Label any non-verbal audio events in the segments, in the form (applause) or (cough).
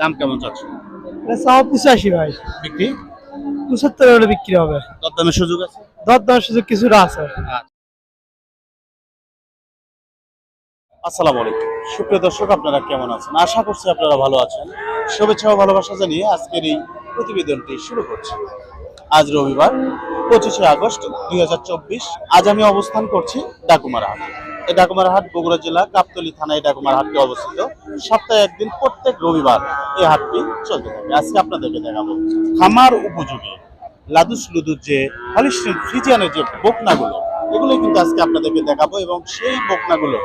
দাম কেমন চাচ্ছেন? চাওয়া পঁচাশি ভাই। বিক্রি? পঁচাত্তর হলে বিক্রি হবে। দরদামের সুযোগ আছে? দর দর সুযোগ কিছুটা আছে। আসসালামু আলাইকুম। সুপ্রিয় দর্শক আপনারা কেমন আছেন? আশা করছি আপনারা ভালো আছেন। শুভেচ্ছা ও ভালোবাসা জানিয়ে আজকের এই প্রতিবেদনটি শুরু করছি। আজ রবিবার পঁচিশে আগস্ট দুই হাজার চব্বিশ। আজ আমি অবস্থান করছি ডাকুমারা হাট ডাকুমারা হাট বগুড়া জেলা গাবতলী থানায় ডাকুমারা হাটটি অবস্থিত। সপ্তাহে একদিন প্রত্যেক রবিবার এই হাটটি চলতে থাকে। আজকে আপনাদেরকে দেখাবো। খামার উপযোগী। লাদুস লুদুর যে হলিস্টিন ফ্রিজিয়ানের যে বকনাগুলো এগুলো কিন্তু আজকে আপনাদেরকে দেখাবো এবং সেই বকনাগুলো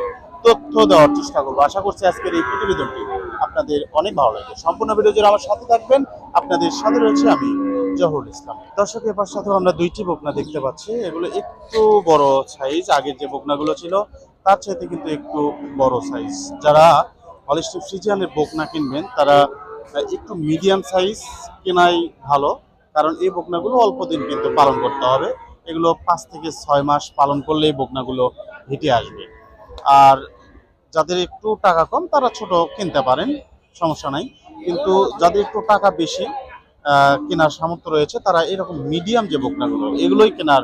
তথ্য দেওয়ার চেষ্টা করব। আশা করছি আজকের এই প্রতিবেদনটি আপনাদের অনেক ভালো লাগবে। সম্পূর্ণ ভিডিও জুড়ে আমার সাথে থাকবেন আপনাদের সাথে রয়েছে আমি জহরুল ইসলাম। দর্শক এবার সাথে আমরা দুইটি বকনা দেখতে পাচ্ছি। এগুলো একটু বড় সাইজ আগের যে বকনাগুলো ছিল তার চাইতে কিন্তু একটু বড় সাইজ যারা হলিস্টিক ফ্রিজিয়ানের বকনা কিনবেন, তারা একটু মিডিয়াম সাইজ কেনাই ভালো, কারণ এই বকনাগুলো অল্প দিন কিন্তু পালন করতে হবে। এগুলো পাঁচ থেকে ছয় মাস পালন করলেই বকনাগুলো হেঁটে আসবে। আর যাদের একটু টাকা কম, তারা ছোট কিনতে পারেন, সমস্যা নাই। কিন্তু যাদের একটু টাকা বেশি কেনার সামর্থ্য রয়েছে, তারা এরকম মিডিয়াম যে বকনাগুলো, এগুলোই কেনার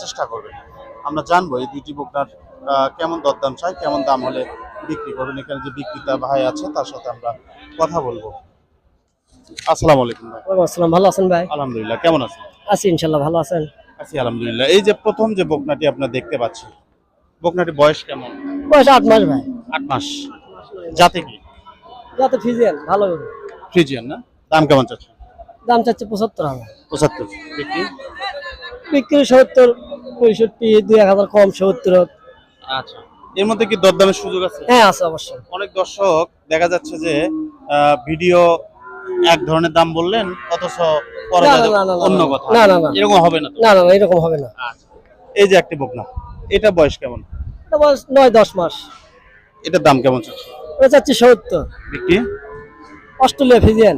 চেষ্টা করবেন। আমরা জানব এই দুইটি বকনার কেমন দরদাম চাই কেমন দাম হলে বিক্রি করবেন? এখানে যে বিক্রেতা ভাই আছে তার সাথে আমরা কথা বলব। আসসালামু আলাইকুম ভাই। আসসালাম। ভালো আছেন ভাই? আলহামদুলিল্লাহ কেমন আছেন? আছি ইনশাল্লাহ ভালো আছেন। আছি আলহামদুলিল্লাহ। এই যে প্রথম যে বকনাটি আপনার দেখতে পাচ্ছি বকনাটি বয়স কেমন? বয়স আট মাস ভাই। আট মাস। যাতে কি? যাতে ফিজিয়ান ভালো। ফ্রিজিয়ান না? দাম কেমন চাচ্ছে দাম চাচ্ছে পঁচাত্তর হাজার। পঁচাত্তর। বিক্রি? বিক্রি সত্তর পঁয়ষট্টি দুই এক হাজার কম সত্তর। আচ্ছা। এর মধ্যে কি দরদামের সুযোগ আছে? হ্যাঁ আছে অবশ্যই। অনেক দর্শক দেখা যাচ্ছে যে ভিডিও এক ধরনের দাম বললেন অথচ পরে অন্য কথা। না, না, না। এরকম হবে না না না এরকম হবে না। আচ্ছা। এই যে একটি বকনা এটা বয়স কেমন? এটা বয়স নয় দশ মাস। এটার দাম কেমন এটা চাচ্ছি সত্তর। বিক্রি? Australia Friesian.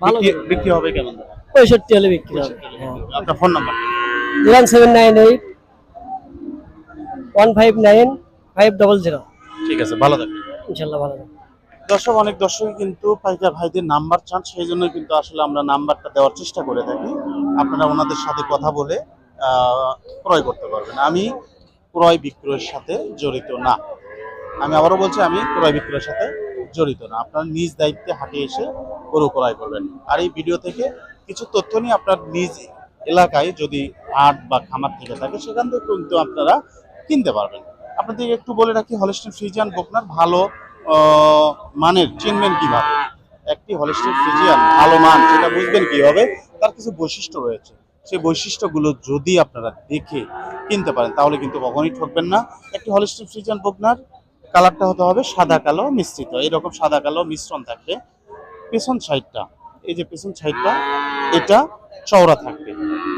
ভালো। বিক্রি- হবে কেমন? পঁয়ষট্টি হলে বিক্রি হবে। আপনার phone number? Zero seven nine eight one five nine five double zero. ঠিক আছে ভালো থাকবেন। ইনশাল্লাহ ভালো থাকবেন। দর্শক অনেক দর্শক কিন্তু পাইকার ভাইদের নাম্বার চান সেই জন্য কিন্তু আসলে আমরা নাম্বারটা দেওয়ার চেষ্টা করে থাকি। আপনারা ওনাদের সাথে কথা বলে আহ, ক্রয় করতে পারবেন। আমি ক্রয় বিক্রয়ের সাথে জড়িত না। আমি আবারও বলছি আমি ক্রয় বিক্রয়ের সাথে জড়িত না। আপনার নিজ দায়িত্বে হাটে এসে গরু ক্রয় করবেন। আর এই ভিডিও থেকে কিছু তথ্য নিয়ে আপনার নিজ এলাকায় যদি হাট বা খামার থেকে থাকে সেখান থেকে কিন্তু আপনারা কিনতে পারবেন। আপনাদের একটু বলে রাখি হলিস্টিন ফ্রিজিয়ান বকনার ভালো মানের চিনবেন কীভাবে? একটি হলিস্টিন ফ্রিজিয়ান ভালো মান, সেটা বুঝবেন কীভাবে? তার কিছু বৈশিষ্ট্য রয়েছে। সেই বৈশিষ্ট্যগুলো যদি আপনারা দেখে কিনতে পারেন, তাহলে কিন্তু কখনোই ঠকবেন না। একটি হলিস্টিন ফ্রিজিয়ান বকনার কালারটা হতে হবে সাদা কালো মিশ্রিত। এরকম সাদা কালো মিশ্রণ থাকবে পেছন সাইডটা। এই যে পেছন সাইডটা, এটা চওড়া থাকবে।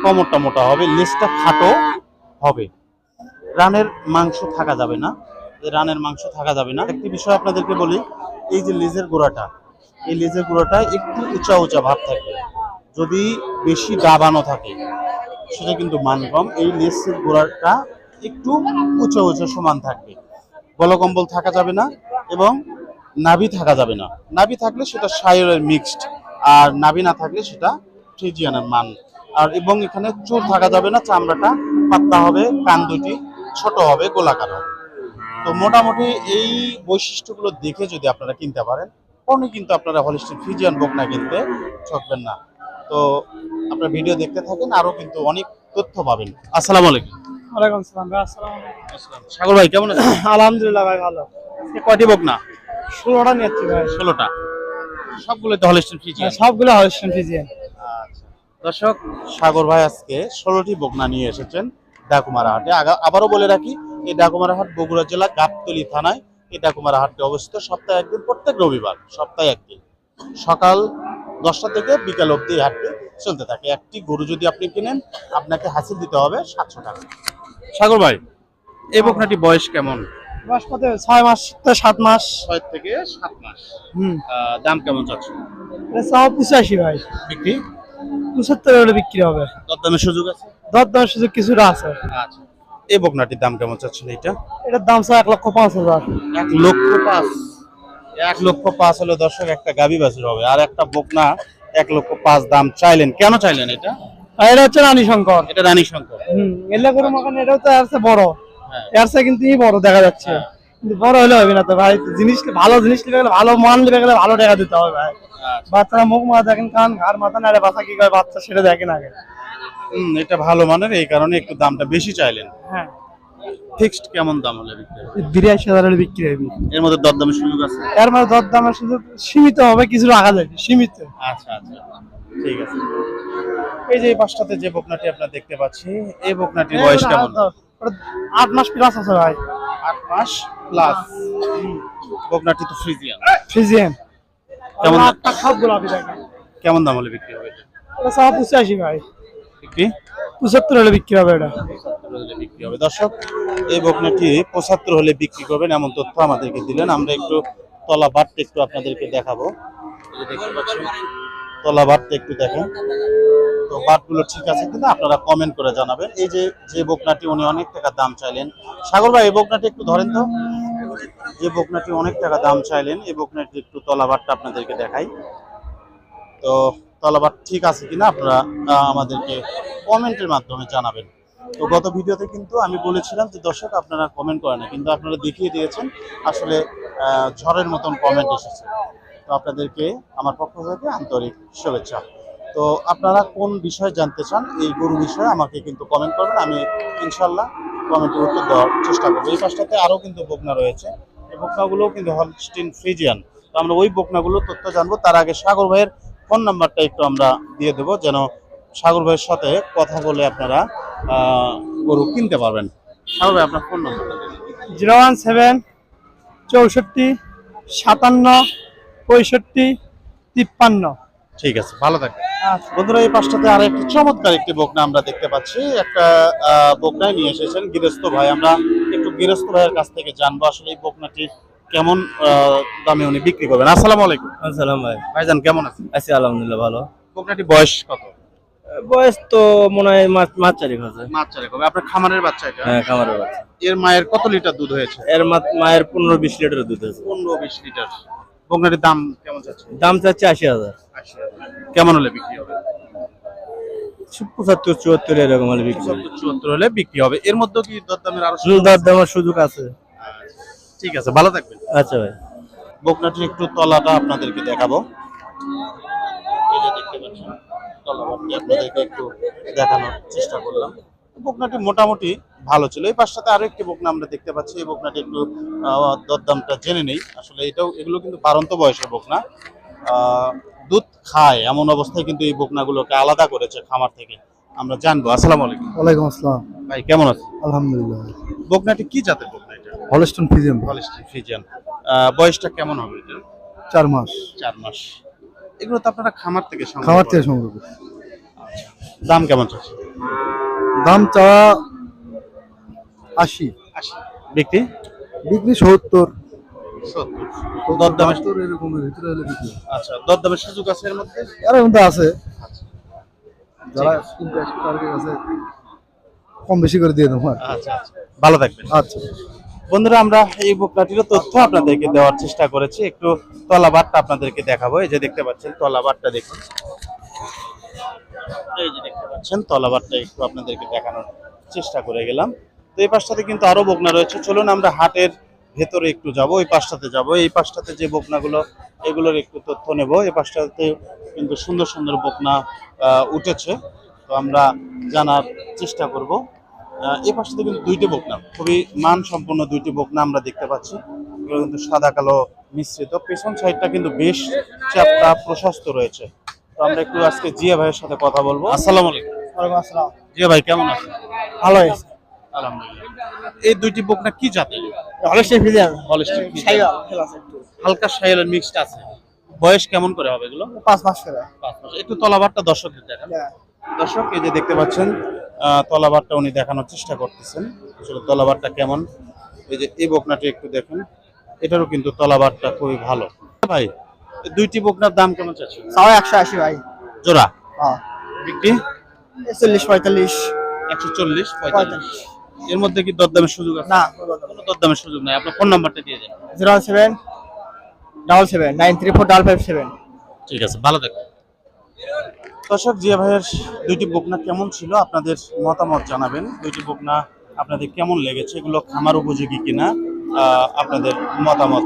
কমরটা মোটা হবে লেজটা খাটো হবে। রানের মাংস থাকা যাবে না। রানের মাংস থাকা যাবে না। একটি বিষয় আপনাদেরকে বলি, এই যে লেজের গোড়াটা, এই লেজের গোড়াটা একটু উঁচা উঁচা ভাব থাকবে। যদি বেশি ডাবানো থাকে, সেটা কিন্তু মান কম। এই লেজের গোড়াটা একটু উঁচু উঁচু সমান থাকবে। গলকম্বল থাকা যাবে না এবং নাভি থাকা যাবে না। নাভি থাকলে সেটা সায়রের মিক্সড, আর নাভি না থাকলে সেটা ফ্রিজিয়ানের মান। আর এবং এখানে চুল থাকা যাবে না, চামড়াটা পাতলা হবে, কান দুটি ছোট হবে গোলাকার হবে। তো মোটামুটি এই বৈশিষ্ট্যগুলো দেখে যদি আপনারা কিনতে পারেন কখনোই কিন্তু আপনারা হলিস্টিক ফিজিয়ান বকনা কিনতে ঠকবেন না। তো আপনার ভিডিও দেখতে থাকেন আরও কিন্তু অনেক তথ্য পাবেন। আসসালামু আলাইকুম। ওয়ালাইকুম সালাম ভাই আসসালাম সাগর ভাই কেমন আছেন? (coughs) আলহামদুলিল্লাহ ভাই ভালো। আজকে কয়টি বকনা ষোলোটা নিচ্ছি ভাই। ষোলোটা। সবগুলো তো হলিস্টিন ফিজিয়ান সবগুলো হলিস্টিয়ান ফিজিয়ান আচ্ছা। দর্শক সাগর ভাই আজকে ষোলোটি বকনা নিয়ে এসেছেন। ডাকুমারা হাটে। আবারও বলে রাখি এই ডাকুমারা হাট বগুড়া জেলা গাবতলী থানায়। এই ডাকুমারা হাটটি অবস্থিত সপ্তাহে একদিন প্রত্যেক রবিবার সপ্তাহে একদিন। সকাল দশটা থেকে বিকাল অবধি এই হাটটি চলতে থাকে। একটি গরু যদি আপনি কিনেন আপনাকে হাসিল দিতে হবে সাতশো টাকা। সাগর ভাই এই বকনাটি বয়স কেমন? কত ছয় মাস তো সাত মাস। ছয় থেকে সাত মাস। হুম। দাম কেমন চাচ্ছে এটা চাওয়া পঁচাশি ভাই। বিক্রি? পঁচাত্তর বিক্রি হবে। দরদামের সুযোগ আছে? দর দর সুযোগ কিছুটা আছে। আচ্ছা। এই বকনাটির দাম কেমন চাচ্ছেন এটা এটার দাম চাই এক লক্ষ পাঁচ হাজার। এক লক্ষ পাঁচ। এক লক্ষ পাঁচ হলে দর্শক একটা গাবি বাছুর হবে। আর একটা বকনা এক লক্ষ পাঁচ দাম চাইলেন। কেন চাইলেন এটা? এটা হচ্ছে রানী শঙ্কর। এটা রানী শঙ্কর। হম এলে গরু মাখান এটাও তো বড়। হ্যাঁ। কিন্তু ই বড় দেখা যাচ্ছে। কিন্তু বড় হলে হবে না তো ভাই। জিনিস ভালো জিনিস গেলে ভালো মান গেলে ভালো টাকা দিতে হবে ভাই। বাচ্চারা মুখ মাথা দেখেন কান ঘাড় মাথা নাড়ে বাচ্চা কি করে বাচ্চা সেটা দেখেন আগে। এটা ভালো মানের এই কারণে একটু দামটা বেশি চাইলেন। হ্যাঁ। ফিক্সড কেমন দাম হলে বিক্রি হবে? বিরাশি হাজার হলে বিক্রি হবে। এর মধ্যে দরদামের সুযোগ আছে? এর মধ্যে সুযোগ সীমিত হবে কিছু রাখা যাবে সীমিত। আচ্ছা আচ্ছা। ঠিক আছে। এই যে এই পাশটাতে যে বকনাটি আপনারা দেখতে পাচ্ছি এই বকনাটির বয়স কেমন? আট মাস প্লাস আছে ভাই। আট মাস প্লাস বকনাটি তো ফ্রিজিয়ান। কেমন? কেমন দাম হলে বিক্রি হবে এটা সব পঁচাশি ভাই। বিক্রি পঁচাত্তর হলে বিক্রি হবে এটা। হলে বিক্রি হবে। দর্শক এই বকনাটি পঁচাত্তর হলে বিক্রি করবেন এমন তথ্য আমাদেরকে দিলেন। আমরা একটু তলা বাটটা একটু আপনাদেরকে দেখাবো। দেখতে পাচ্ছেন তলা বাটটা একটু দেখেন। তো বাটগুলো ঠিক আছে কিনা আপনারা কমেন্ট করে জানাবেন। এই যে যে বকনাটি উনি অনেক টাকা দাম চাইলেন। সাগর ভাই এই বকনাটি একটু ধরেন তো। যে বকনাটি অনেক টাকা দাম চাইলেন এই বকনাটি একটু তলা বাটটা আপনাদেরকে দেখাই। তো তলাবাট ঠিক আছে কিনা আপনারা আমাদেরকে কমেন্টের মাধ্যমে জানাবেন। তো গত ভিডিওতে কিন্তু আমি বলেছিলাম যে দর্শক আপনারা কমেন্ট করেন না, কিন্তু আপনারা দেখিয়ে দিয়েছেন, আসলে ঝড়ের মতন কমেন্ট এসেছে। তো আপনাদেরকে, আমার পক্ষ থেকে আন্তরিক শুভেচ্ছা। তো আপনারা কোন বিষয় জানতে চান, এই গরু বিষয়ে আমাকে কিন্তু কমেন্ট করবেন, আমি ইনশাল্লাহ কমেন্টের উত্তর দেওয়ার চেষ্টা করব। এই পাশটাতে আরও কিন্তু বকনা রয়েছে, এই বকনাগুলোও কিন্তু হলস্টিন ফ্রিজিয়ান তো আমরা ওই বকনাগুলোর তথ্য জানব, তার আগে সাগর ভাইয়ের ফোন নাম্বারটা একটু আমরা দিয়ে দেবো যেন সাগর ভাইয়ের সাথে কথা বলে আপনারা গরু কিনতে পারবেন। সাগর ভাই আপনার ফোন নাম্বারটা জিরো ওয়ান সেভেন চৌষট্টি সাতান্ন পঁয়ষট্টি তিপ্পান্ন। ঠিক আছে ভালো থাকবেন। আচ্ছা। বন্ধুরা এই পাশটাতে আর একটি চমৎকার একটি বকনা আমরা দেখতে পাচ্ছি। একটা আহ, বকনায় নিয়ে এসেছেন গৃহস্থ ভাই। আমরা একটু গৃহস্থ ভাইয়ের কাছ থেকে জানব আসলে এই বকনাটির কেমন দামে উনি বিক্রি করবেন? আসসালামু আলাইকুম। আসসালাম ভাই ভাইজান কেমন আছেন? আছি আলহামদুলিল্লাহ ভালো। বকনাটি বয়স কত? বয়স তো মনে হয় মাছ চারিক আছে মাছ চারে কবে আপনার খামারের বাচ্চা এটা? হ্যাঁ খামারের বাচ্চা। এর মায়ের কত লিটার দুধ হয়েছে? এর মায়ের পনেরো বিশ লিটার দুধ আছে পনেরো বিশ লিটার। বকনাটির দাম কেমন যাচ্ছে? দাম চাচ্ছে আশি হাজার। কেমন হলে বিক্রি হবে? পঁচাত্তর চুয়াত্তর এরকম হলে বিক্রি হবে। চুয়াত্তর হলে বিক্রি হবে। এর মধ্যে কি দরদামের আরও হুম, দর দামের সুযোগ আছে। ঠিক আছে ভালো থাকবেন। আচ্ছা ভাই। বকনাটির একটু তলাটা আপনাদেরকে দেখাবো। এই যে দেখতে পাচ্ছেন তলাবারটি আপনাদেরকে একটু দেখানোর চেষ্টা করলাম। বকনাটি মোটামুটি ভালো ছিল। এই পাশটাতে আরও একটি বকনা আমরা দেখতে পাচ্ছি। এই বকনাটি একটু দরদামটা জেনে নেই। আসলে এটাও এগুলো কিন্তু বারন্ত বয়সের বকনা। আহ, দুধ খায় এমন অবস্থায় কিন্তু এই বকনাগুলোকে আলাদা করেছে খামার থেকে। আমরা জানব। আসসালামু আলাইকুম। ওয়ালাইকুম আসসালাম। ভাই কেমন আছেন? আলহামদুলিল্লাহ। বকনাটি কি জাতের বকনা? এটা হলস্টন ফিজিয়াম। হলিস্টিন ফ্রিজিয়ান আহ, বয়সটা কেমন হবে এটা? চার মাস। চার মাস। এগুলো তো আপনারা খামার থেকে সংগ্রহ খামার থেকে সংগ্রহ করি। দাম কেমন চলছে দাম চাওয়া আশি। আশি। বিক্রি? বিক্রি সত্তর। দরদামের এরকমের ভিতরে হলে বিক্রি আচ্ছা দরদামের সুযোগ আছে এর মধ্যে? এর মধ্যে আছে। যারা কিনতে আসে তাদের কাছে কম বেশি করে দিয়ে দেবো আর আচ্ছা আচ্ছা। ভালো থাকবেন। আচ্ছা। বন্ধুরা, আমরা এই বকনাটিরও তথ্য আপনাদেরকে দেওয়ার চেষ্টা করেছি। একটু তলাবারটা আপনাদেরকে দেখাবো। এই যে দেখতে পাচ্ছেন তলাবারটা দেখুন। এই যে দেখতে পাচ্ছেন তলাবারটা একটু আপনাদেরকে দেখানোর চেষ্টা করে গেলাম। তো এই পাশটাতে কিন্তু আরও বকনা রয়েছে। চলুন আমরা হাটের ভেতরে একটু যাব, এই পাশটাতে যাব। এই পাশটাতে যে বকনাগুলো, এগুলোর একটু তথ্য নেব। এই পাশটাতে কিন্তু সুন্দর সুন্দর বকনা উঠেছে। তো আমরা জানার চেষ্টা করব। আহ, এই পাশটাতে কিন্তু দুইটি বকনা। খুবই মান সম্পন্ন দুইটি বকনা আমরা দেখতে পাচ্ছি। এগুলো কিন্তু সাদা কালো মিশ্রিত। পেছন সাইডটা কিন্তু বেশ চাপটা প্রশস্ত রয়েছে। তো আমরা একটু আজকে জিয়া ভাইয়ের সাথে কথা বলব। আসসালামু আলাইকুম। ওয়ালাইকুম আসসালাম। জিয়া ভাই কেমন আছেন? ভালো হয়েছে আলহামদুলিল্লাহ। এই দুইটি বকনা কি জাতের? Holstein Friesian। সাইওয়াল খেলা আছে একটু। হালকা সাইলের মিক্সড আছে। বয়স কেমন করে হবে এগুলো? পাঁচ মাস করে। পাঁচ মাস। একটু তলাবারটা দর্শকদের দেখান। দর্শক এই যে দেখতে পাচ্ছেন তলাবারটা উনি দেখানোর চেষ্টা করতেছেন। আসলে তলাবারটা কেমন? এই যে এই বকনাটি একটু দেখুন এটারও কিন্তু তলাবারটা খুবই ভালো। ভাই দুইটি বকনার দাম কেমন চাচ্ছেন? সাড়ে একশো আশি ভাই। জোড়া? হ্যাঁ। বিক্রি? চল্লিশ পঁয়তাল্লিশ। একশো চল্লিশ পঁয়তাল্লিশ। এর মধ্যে কি দরদামের সুযোগ আছে? না কোনো দরদামের সুযোগ নাই। আপনার ফোন নাম্বারটা দিয়ে দেন। Zero one seven double seven nine three four double five seven. ঠিক আছে ভালো থাকবেন দর্শক জিয়া ভাইয়ের দুইটি বকনা কেমন ছিল? আপনাদের মতামত জানাবেন। দুইটি বকনা আপনাদের কেমন লেগেছে? এগুলো খামার উপযোগী কিনা? আপনাদের মতামত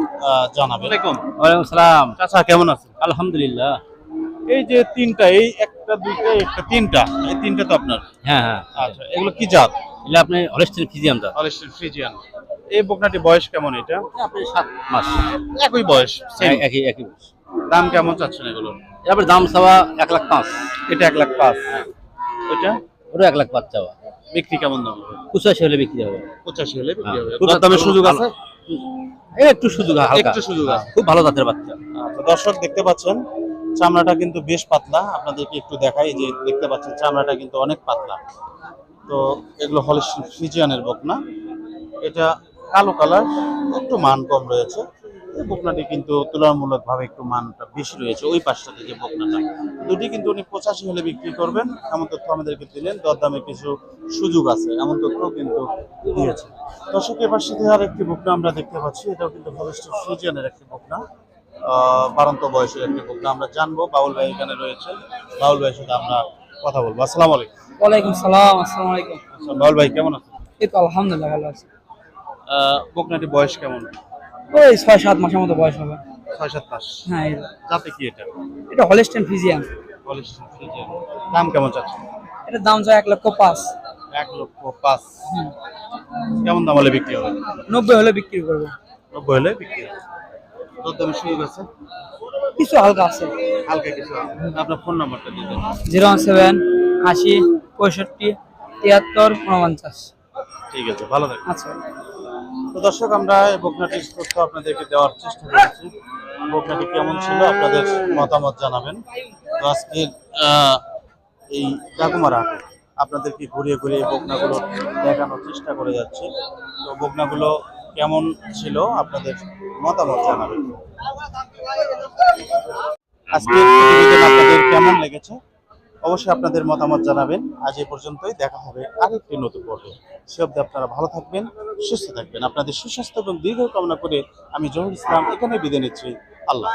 জানাবেন। আলাইকুম ওয়ালাইকুম সালাম। চাচা কেমন আছেন? আলহামদুলিল্লাহ। এই যে তিনটা এই একটা দুইটা একটা তিনটা এই তিনটা তো আপনার? হ্যাঁ হ্যাঁ। আচ্ছা এগুলো কি জাত? এটা আপনি হলেস্টিন ফিজিয়াম দা হলিস্টিন ফিজিয়ান এই বকনাটি বয়স কেমন এটা? আপনি সাত মাস। একই বয়স। একই একই বয়স। দাম কেমন চাচ্ছেন এগুলো এবার দাম চাওয়া এক লাখ পাঁচ। এটা এক লাখ পাঁচ। ওইটা? ওটা এক লাখ পাঁচ চাওয়া। বিক্রি কেমন দাম পঁচাশি হলে বিক্রি হবে। পঁচাশি হলে বিক্রি হবে। হ্যাঁ। দরদামের সুযোগ আছে? একটু সুযোগ হালকা। একটু সুযোগ আছে। খুব ভালো জাতের বাচ্চা। আচ্ছা, দর্শক দেখতে পাচ্ছেন চামড়াটা কিন্তু বেশ পাতলা। আপনাদেরকে একটু দেখাই যে দেখতে পাচ্ছেন চামড়াটা কিন্তু অনেক পাতলা। তো এগুলো হল ফিজিয়ানের বকনা। এটা কালো কালার একটু মান কম রয়েছে। বকনাটি কিন্তু তুলনামূলকভাবে একটু মানটা বেশি রয়েছে ওই পাশটাতে যে বকনাটা। দুটি কিন্তু উনি পঁচাশি হলে বিক্রি করবেন এমন তথ্য আমাদেরকে দিলেন দরদামে কিছু সুযোগ আছে এমন তথ্য কিন্তু দিয়েছে। দর্শকের পাশে আর একটি বকনা আমরা দেখতে পাচ্ছি এটাও কিন্তু ভবিষ্যৎ ফিজিয়ানের একটি বকনা। বারন্ত বয়সের একটি বকনা আমরা জানব বাউল ভাই এখানে রয়েছে। বাউল ভাইয়ের সাথে আমরা কথা বলব। আসসালামু আলাইকুম। ওয়ালাইকুম সালাম আসসালামু আলাইকুম। আচ্ছা, বাউল ভাই কেমন আছেন? এই তো আলহামদুলিল্লাহ ভালো আছি। আহ, বকনাটি বয়স কেমন? ওই ছয় সাত মাসের মতো বয়স হবে। ছয় সাত মাস। হ্যাঁ যাতে কি এটা? এটা হলিস্টেন ফিজিয়ান দাম কেমন চাচ্ছেন? এটার দাম যায় এক লক্ষ পাঁচ। এক লক্ষ পাঁচ। কেমন দাম হলে বিক্রি হবে? নব্বই হলে বিক্রি করব। নব্বই হলে বিক্রি হবে। দরদামের সুযোগ আছে কিছু হালকা আছে। হালকা কিছু আপনার ফোন নাম্বারটা দিয়ে দেন। জিরো ওয়ান সেভেন আশি পঁয়ষট্টি তিয়াত্তর উনপঞ্চাশ। ঠিক আছে ভালো থাকবেন। আচ্ছা। তো দর্শক, আমরা এই বকনাটির তথ্য আপনাদেরকে দেওয়ার চেষ্টা করেছি। বকনাটি কেমন ছিল আপনাদের মতামত জানাবেন। তো আজকের এই ডাকুমার আপনাদেরকে ঘুরিয়ে ঘুরিয়ে বকনাগুলো দেখানোর চেষ্টা করে যাচ্ছি। তো বকনাগুলো কেমন ছিল আপনাদের মতামত জানাবেন। প্রতিবেদন আপনাদের কেমন লেগেছে? অবশ্যই আপনাদের মতামত জানাবেন। আজ এ পর্যন্তই, দেখা হবে আরেকটি নতুন পর্বে। সে অব্দি আপনারা ভালো থাকবেন, সুস্থ থাকবেন। আপনাদের সুস্বাস্থ্য এবং দীর্ঘ কামনা করে আমি জহুর ইসলাম এখানে বিদায় নিচ্ছি। আল্লাহ।